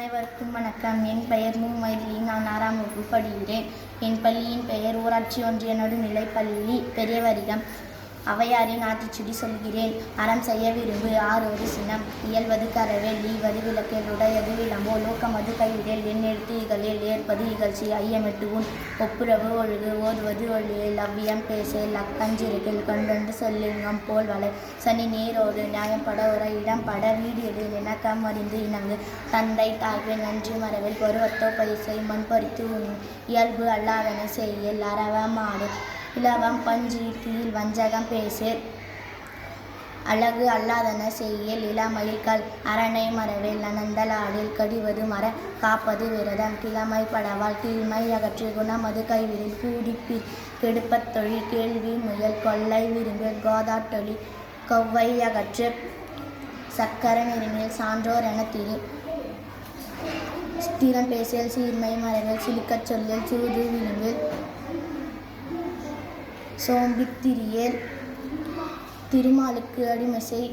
அனைவருக்கும் வணக்கம். என் பெயர் மு மைதிலி நான் ஆறாம் வகுப்பு படிக்கிறேன். என் பள்ளியின் பெயர் ஊராட்சி ஒன்றிய நடுநிலைப் பள்ளி பெரியவரிடம் அவையாரின் ஆத்திச்சுடி சொல்கிறேன் அறம் செய்ய விரும்பு ஆறொரு சினம் இயல்வது கரவேல் ஈவது விளக்கேல் உடையது விளம்போ லோக்கமது கைவிடல். என் எழுத்து இகழில் ஏற்பது இகழ்ச்சி. ஐயமிட்டு உன் ஒப்புரவு ஒழுகு. ஓதுவது ஒழியல். அவ்வியம் பேசல். அக்கஞ்சிருக்கில். கொண்டொன்று சொல்லிங்கம் போல் வளை சனி நீரோடு நியாயப்பட உரை இடம்பட வீடியது இணக்கம் அறிந்து இணங்கு. தந்தை தாழ்வு நன்றி மரபில் பருவத்தோ பரிசை மண் பறித்து இயல்பு அல்லாதன செய்யல். அறவமாடு இலவம் பஞ்சு கீழ் வஞ்சகம் பேசு. அழகு அல்லாதன செய்யல் இளமயில்கள் அரணை மரவேல் நனந்தலாடில் கடிவது மர காப்பது விரதம் கிழமை படவால் கீழ்மை அகற்றி குணமது கைவிரில் கூடிப்பி கெடுப்பத் தொழில் கேள்வி முயல் கொள்ளை விரும்பு கோதாட்டொழி கொவ்வை அகற்று சக்கர நெருங்கில் சான்றோர் என திரி. ஸ்திரம் பேசியல் சீர்மை மரபில் சிலுக்கச் சொல்லில் சூது விளிம்பில் சோம்பித்திரியல் திருமாலுக்கு அடிமை செய்.